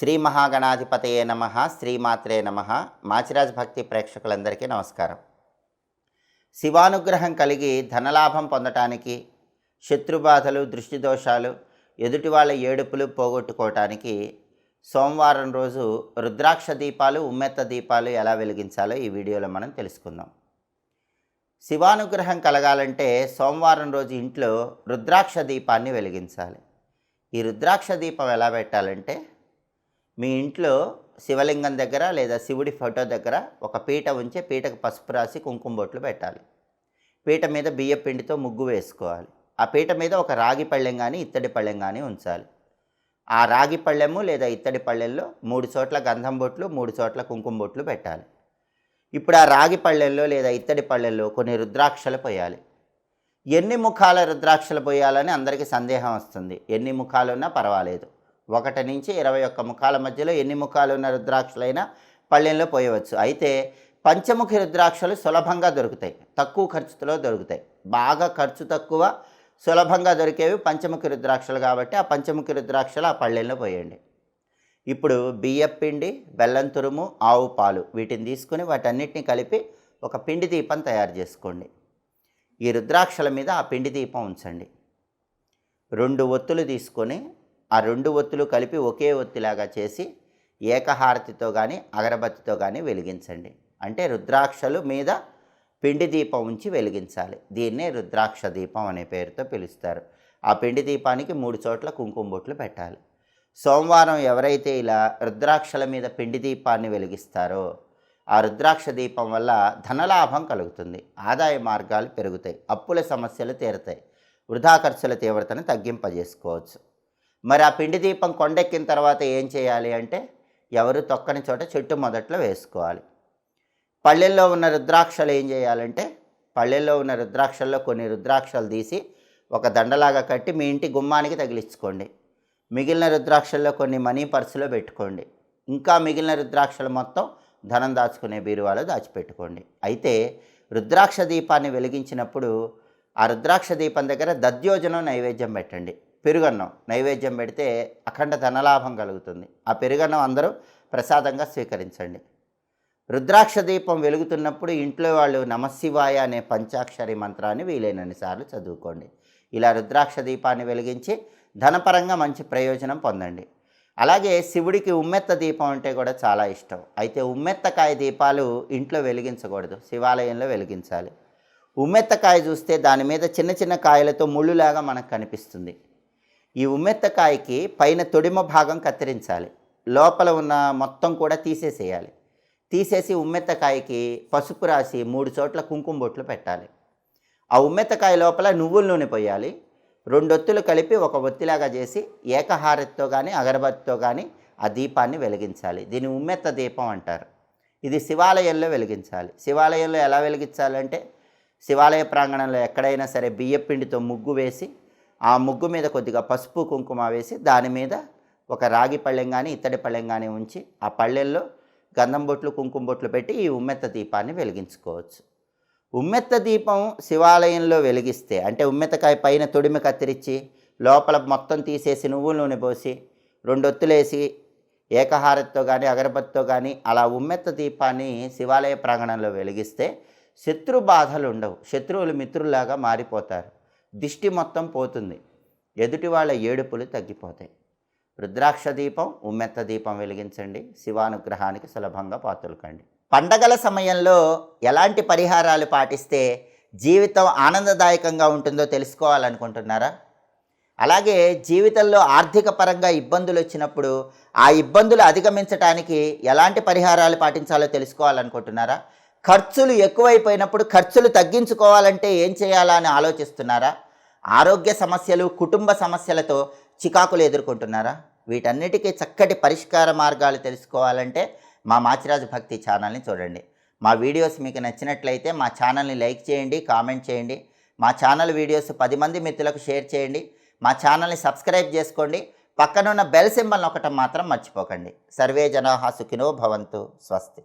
శ్రీ మహాగణాధిపతయే నమ శ్రీమాత్రే నమ. మాచిరాజ్ భక్తి ప్రేక్షకులందరికీ నమస్కారం. శివానుగ్రహం కలిగి ధనలాభం పొందటానికి శత్రుబాధలు దృష్టి దోషాలు ఎదుటి వాళ్ళ ఏడుపులు పోగొట్టుకోవటానికి సోమవారం రోజు రుద్రాక్ష దీపాలు ఉమ్మెత్త దీపాలు ఎలా వెలిగించాలో ఈ వీడియోలో మనం తెలుసుకుందాం. శివానుగ్రహం కలగాలంటే సోమవారం రోజు ఇంట్లో రుద్రాక్ష దీపాన్ని వెలిగించాలి. ఈ రుద్రాక్ష దీపం ఎలా పెట్టాలంటే మీ ఇంట్లో శివలింగం దగ్గర లేదా శివుడి ఫోటో దగ్గర ఒక పీట ఉంచి పీటకు పసుపు రాసి కుంకుమ బొట్లు పెట్టాలి. పీట మీద బియ్య పిండితో ముగ్గు వేసుకోవాలి. ఆ పీట మీద ఒక రాగి పళ్ళెం కానీ ఇత్తడి పళ్ళెం కానీ ఉంచాలి. ఆ రాగి పళ్ళెము లేదా ఇత్తడి పళ్ళెంలో మూడు చోట్ల గంధం బొట్లు మూడు చోట్ల కుంకుమ బొట్లు పెట్టాలి. ఇప్పుడు ఆ రాగి పళ్ళెల్లో లేదా ఇత్తడి పళ్ళెల్లో కొన్ని రుద్రాక్షలు పోయాలి. ఎన్ని ముఖాల రుద్రాక్షలు పోయాలని అందరికీ సందేహం వస్తుంది. ఎన్ని ముఖాలు ఉన్నా పర్వాలేదు. ఒకటి నుంచి ఇరవై ఒక్క ముఖాల మధ్యలో ఎన్ని ముఖాలు ఉన్న రుద్రాక్షలైనా పళ్ళెంలో పోయవచ్చు. అయితే పంచముఖి రుద్రాక్షలు సులభంగా దొరుకుతాయి. తక్కువ ఖర్చుతో దొరుకుతాయి. బాగా ఖర్చు తక్కువ సులభంగా దొరికేవి పంచముఖి రుద్రాక్షలు కాబట్టి ఆ పంచముఖి రుద్రాక్షలు ఆ పళ్ళెంలో పోయండి. ఇప్పుడు బియ్యం పిండి బెల్లం తురుము ఆవు పాలు వీటిని తీసుకుని వాటన్నిటిని కలిపి ఒక పిండి దీపం తయారు చేసుకోండి. ఈ రుద్రాక్షల మీద ఆ పిండి దీపం ఉంచండి. రెండు ఒత్తులు తీసుకొని ఆ రెండు ఒత్తులు కలిపి ఒకే ఒత్తిలాగా చేసి ఏకహారతితో కానీ అగరబత్తితో కానీ వెలిగించండి. అంటే రుద్రాక్షలు మీద పిండి దీపం ఉంచి వెలిగించాలి. దీన్నే రుద్రాక్ష దీపం అనే పేరుతో పిలుస్తారు. ఆ పిండి దీపానికి మూడు చోట్ల కుంకుమ బొట్లు పెట్టాలి. సోమవారం ఎవరైతే ఇలా రుద్రాక్షల మీద పిండి దీపాన్ని వెలిగిస్తారో ఆ రుద్రాక్ష దీపం వల్ల ధనలాభం కలుగుతుంది. ఆదాయ మార్గాలు పెరుగుతాయి. అప్పుల సమస్యలు తీరుతాయి. వృధా ఖర్చుల తీవ్రతను తగ్గింపజేసుకోవచ్చు. మరి ఆ పిండి దీపం కొండెక్కిన తర్వాత ఏం చేయాలి అంటే ఎవరు తొక్కని చోట చెట్టు మొదట్లో వేసుకోవాలి. పల్లెల్లో ఉన్న రుద్రాక్షలు ఏం చేయాలంటే పల్లెల్లో ఉన్న రుద్రాక్షల్లో కొన్ని రుద్రాక్షలు తీసి ఒక దండలాగా కట్టి మీ ఇంటి గుమ్మానికి తగిలించుకోండి. మిగిలిన రుద్రాక్షల్లో కొన్ని మనీ పర్సులో పెట్టుకోండి. ఇంకా మిగిలిన రుద్రాక్షలు మొత్తం ధనం దాచుకునే బీరువాలో దాచిపెట్టుకోండి. అయితే రుద్రాక్ష దీపాన్ని వెలిగించినప్పుడు ఆ రుద్రాక్ష దీపం దగ్గర దద్యోజనం నైవేద్యం పెట్టండి. పెరుగన్నం నైవేద్యం పెడితే అఖండ ధనలాభం కలుగుతుంది. ఆ పెరుగన్నం అందరూ ప్రసాదంగా స్వీకరించండి. రుద్రాక్ష దీపం వెలుగుతున్నప్పుడు ఇంట్లో వాళ్ళు నమశివాయ అనే పంచాక్షరి మంత్రాన్ని వీలైనన్ని సార్లు చదువుకోండి. ఇలా రుద్రాక్ష దీపాన్ని వెలిగించి ధనపరంగా మంచి ప్రయోజనం పొందండి. అలాగే శివుడికి ఉమ్మెత్త దీపం అంటే కూడా చాలా ఇష్టం. అయితే ఉమ్మెత్తకాయ దీపాలు ఇంట్లో వెలిగించకూడదు. శివాలయంలో వెలిగించాలి. ఉమ్మెత్తకాయ చూస్తే దాని మీద చిన్న చిన్న కాయలతో ముళ్ళులాగా మనకు కనిపిస్తుంది. ఈ ఉమ్మెత్తకాయకి పైన తొడిమ భాగం కత్తిరించాలి. లోపల ఉన్న మొత్తం కూడా తీసేసేయాలి. తీసేసి ఉమ్మెత్తకాయకి పసుపు రాసి మూడు చోట్ల కుంకుమ బొట్లు పెట్టాలి. ఆ ఉమ్మెత్తకాయ లోపల నువ్వుల నూనె పోయాలి. రెండొత్తులు కలిపి ఒక ఒత్తిలాగా చేసి ఏకహారతితో కానీ అగరబత్తితో కానీ ఆ దీపాన్ని వెలిగించాలి. దీన్ని ఉమ్మెత్త దీపం అంటారు. ఇది శివాలయంలో వెలిగించాలి. శివాలయంలో ఎలా వెలిగించాలంటే శివాలయ ప్రాంగణంలో ఎక్కడైనా సరే బియ్యపిండితో ముగ్గు వేసి ఆ ముగ్గు మీద కొద్దిగా పసుపు కుంకుమ వేసి దాని మీద ఒక రాగి పళ్ళెం కానీ ఇత్తడి పళ్ళెం కానీ ఉంచి ఆ పళ్ళెల్లో గంధం బొట్లు కుంకుమ బొట్లు పెట్టి ఈ ఉమ్మెత్త దీపాన్ని వెలిగించుకోవచ్చు. ఉమ్మెత్త దీపం శివాలయంలో వెలిగిస్తే అంటే ఉమ్మెత్తకాయ పైన తొడిమి కత్తిరించి లోపల మొత్తం తీసేసి నువ్వుల నూనె పోసి రెండొత్తులేసి ఏకహారతితో కానీ అగరబత్తితో కానీ అలా ఉమ్మెత్త దీపాన్ని శివాలయ ప్రాంగణంలో వెలిగిస్తే శత్రు బాధలు ఉండవు. శత్రువులు మిత్రులాగా మారిపోతారు. దిష్టి మొత్తం పోతుంది. ఎదుటి వాళ్ళ ఏడుపులు తగ్గిపోతాయి. రుద్రాక్ష దీపం ఉమ్మెత్త దీపం వెలిగించండి. శివానుగ్రహానికి సులభంగా పాత్రలు కండి పండగల సమయంలో ఎలాంటి పరిహారాలు పాటిస్తే జీవితం ఆనందదాయకంగా ఉంటుందో తెలుసుకోవాలనుకుంటున్నారా? అలాగే జీవితంలో ఆర్థిక పరంగా ఇబ్బందులు వచ్చినప్పుడు ఆ ఇబ్బందులు అధిగమించడానికి ఎలాంటి పరిహారాలు పాటించాలో తెలుసుకోవాలనుకుంటున్నారా? ఖర్చులు ఎక్కువైపోయినప్పుడు ఖర్చులు తగ్గించుకోవాలంటే ఏం చేయాలా అని ఆలోచిస్తున్నారా? ఆరోగ్య సమస్యలు కుటుంబ సమస్యలతో చికాకులు ఎదుర్కొంటున్నారా? వీటన్నిటికీ చక్కటి పరిష్కార మార్గాలు తెలుసుకోవాలంటే మా మాచిరాజు భక్తి ఛానల్ని చూడండి. మా వీడియోస్ మీకు నచ్చినట్లయితే మా ఛానల్ని లైక్ చేయండి కామెంట్ చేయండి. మా ఛానల్ వీడియోస్ పది మంది మిత్రులకు షేర్ చేయండి. మా ఛానల్ని సబ్స్క్రైబ్ చేసుకోండి. పక్కనున్న బెల్ సింబల్ నొక్కటం మాత్రం మర్చిపోకండి. సర్వే జనాహా సుఖినో భవంతు. స్వస్తి.